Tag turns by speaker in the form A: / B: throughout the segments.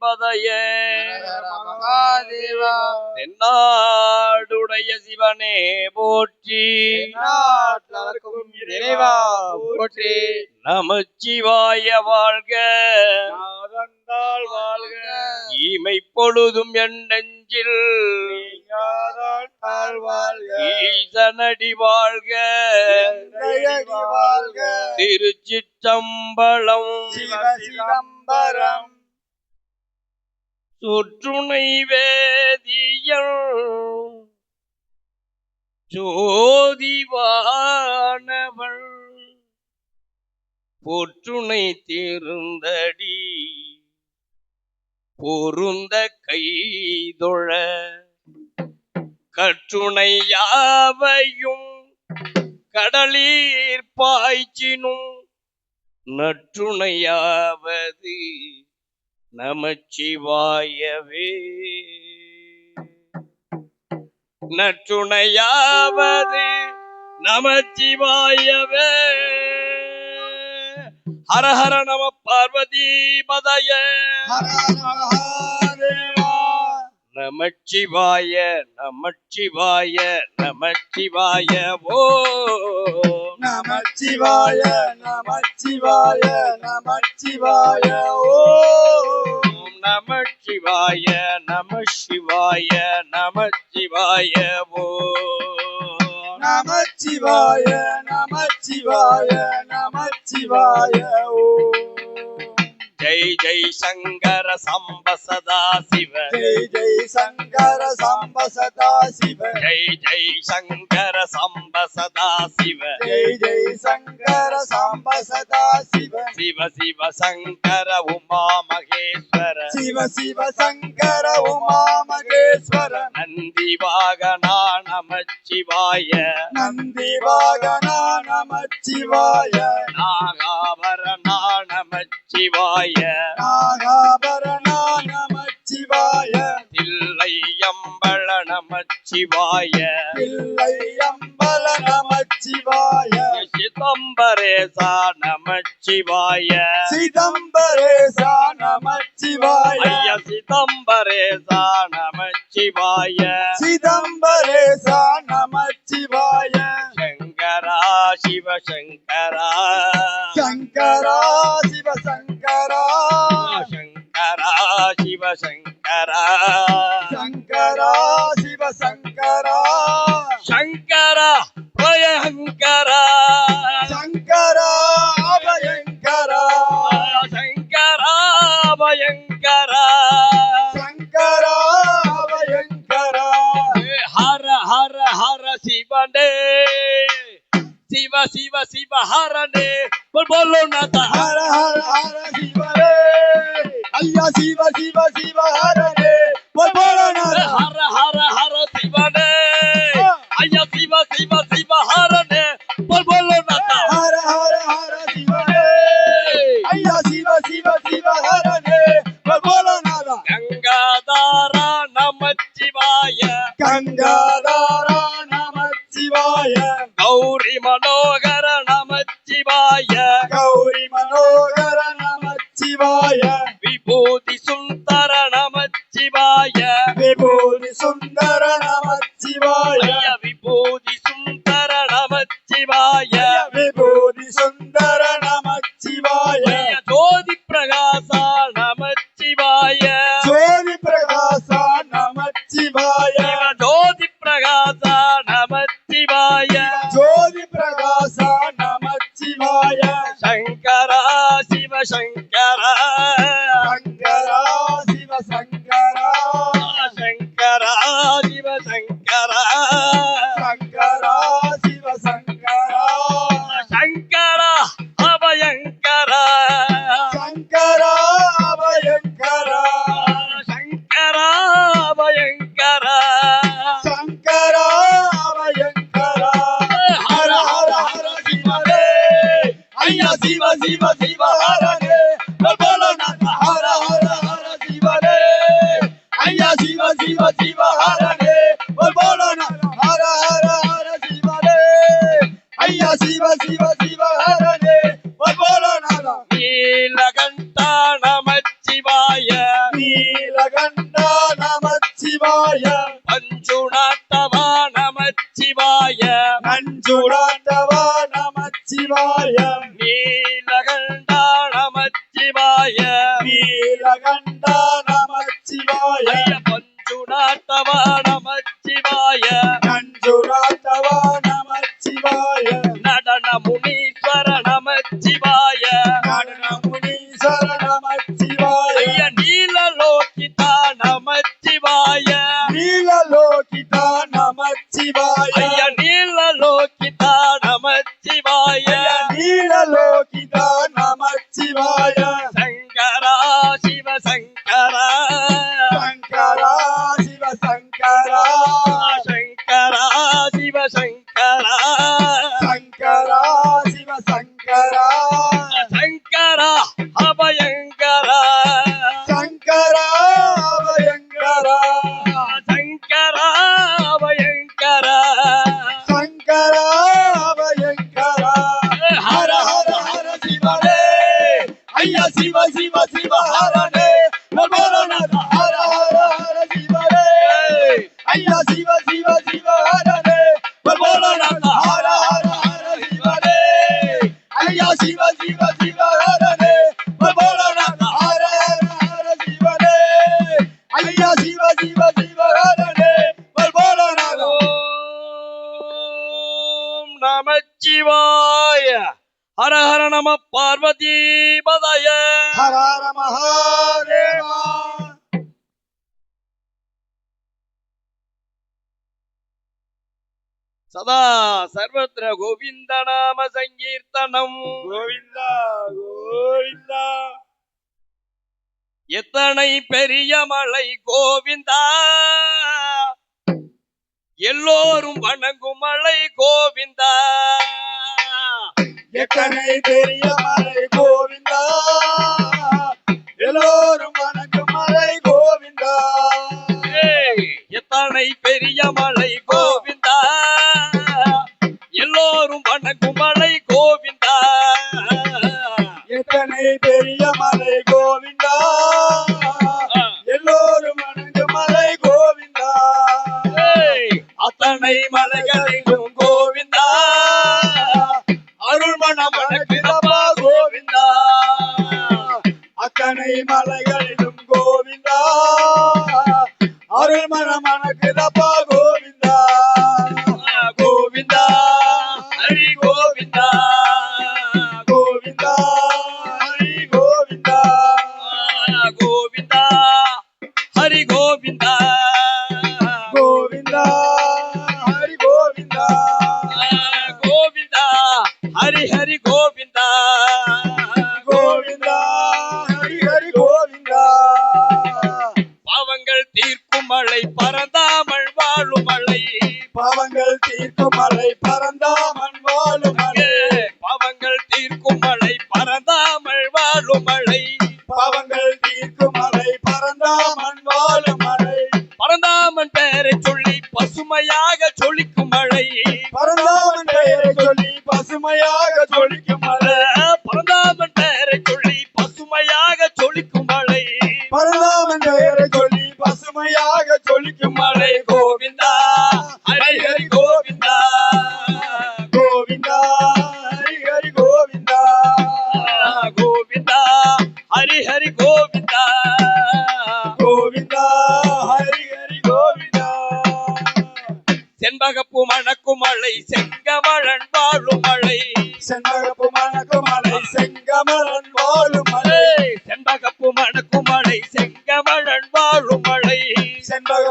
A: பதையே
B: மகாதேவா.
A: தென்னாடுடைய சிவனே போற்றி.
B: இறைவா போற்றி.
A: நமச்சிவாய வாழ்க.
B: வாழ்க.
A: ஈமை பொழுதும் என் நெஞ்சில். ஈசனடி வாழ்க. திருச்சிற்றம்பலம்.
B: சிதம்பரம்
A: சுற்றுணை வேதியல் ஜோதிவானவள். பொற்றுணை திருந்தடி பொருந்த கைதொழ கற்றுணை யாவையும் கடலீர் பாய்ச்சினும் நற்றுணையாவது நமச்சிவாயவே. நற்றுணையாவது நமச்சிவாயவே. ஹர ஹர நம பார்வதி பதய.
B: ஹர
A: நமச்சிவாய நமச்சிவாய நமச்சிவாய ஓ.
B: நமச்சிவாய நமச்சிவாய நமச்சிவாய ஓம்
A: நமச்சிவாய நம சிவாய நமச்சிவாய ஓ.
B: நமச்சிவாய நமச்சிவாய நமச்சிவாய ஓம்
A: ஜெய் ஜெய் சங்கர சம்ப சதா சிவ.
B: ஜெய் ஜெய் சங்கர சாம்ப சதா சிவ.
A: ஜெய் ஜெய் சங்கர சம்ப சதா சிவ.
B: ஜெய் ஜெய் சங்கர சாம்ப சதா சிவ.
A: சிவ சிவ சங்கர உமா மகேஸ்வர
B: சிவ சிவ சங்கர உமா மகேஸ்வர
A: நந்தி வாகனா நமச்சிவாய
B: நந்தி வாகனா நமச்சிவாய
A: நாகாபரணா நமச்சிவாய
B: நாகாபரணா நமச்சிவாய
A: தில்லையம்பள நமச்சிவாய
B: பிள்ளை அம்பல நமச்சிவாய
A: சிதம்பரேசா நமச்சிவாய
B: சிதம்பரேசா நமச்சிவாய
A: ஐய சிதம்பரேசா நமச்சிவாய
B: சிதம்பரேசா நமச்சிவாய
A: சங்கரா சிவசங்கரா.
B: சங்கரா சிவ சங்கரா
A: சங்கரா சிவசங்கரா.
B: சங்கரா சிவ சங்கரா
A: சங்கரா बोलो
B: ना तो
A: हर हर
B: हर शिव
A: रे। अय्या शिव शिव शिव हर रे। वो बोलो ना
B: हर हर हर
A: शिव रे। अय्या शिव शिव शिव हर रे। वो बोलो ना तो।
B: हर हर हर शिव रे। अय्या शिव शिव शिव हर रे।
A: वो बोलो
B: ना गंगाधारा
A: शिवाय। गंगाधार नम
B: शिवाय। गौरी मनोहर
A: नम शिवाय। நமச்சிவாய
B: ஹரனே போல் போலோனா ஹர ஹர ஹர சிவனே ஐயா சிவ சிவ சிவ ஹரனே போல் போலோனா
A: நீலகண்டா நமச்சிவாய
B: நீலகண்டா நமச்சிவாய
A: பஞ்சுநாத்தவா நமச்சிவாய
B: நஞ்சுநாத்தவா நமச்சிவாய
A: நீலகண்டா நமச்சிவாய நீலகண்டா in. 鸡
B: 巴鸡巴
A: சதா சர்வத்திர கோவிந்த நாம சங்கீர்த்தனம்.
B: கோவிந்தா கோவிந்தா.
A: எத்தனை பெரிய மலை கோவிந்தா? எல்லோரும் வணங்கும் மலை கோவிந்தா.
B: எத்தனை பெரிய மலை Govinda?
A: I don't malay.
B: సెంబాగా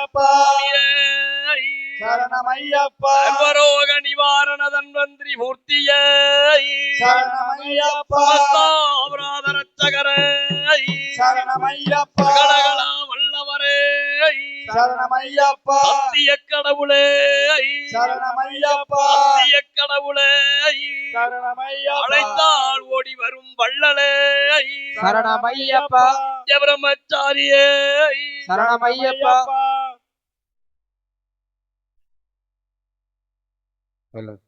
A: Ayyappa.
B: சரணமையப்பா.
A: சர்வரோக நிவாரண தன்வந்திரி மூர்த்தியே.
B: சரணமையப்பா.
A: அபராத ரட்சகரே
B: சரணமையப்பா.
A: கடகளா வல்லவரே.
B: சரணமையப்பா.
A: சத்திய கடவுளே.
B: சரணமையப்பா.
A: சத்திய கடவுளே.
B: சரணமையப்பா.
A: அழைத்தால் ஓடி வரும் வள்ளலே.
C: சரணமையப்பா.
A: பிரம்மச்சாரியே
C: சரணமையப்பா. Hello.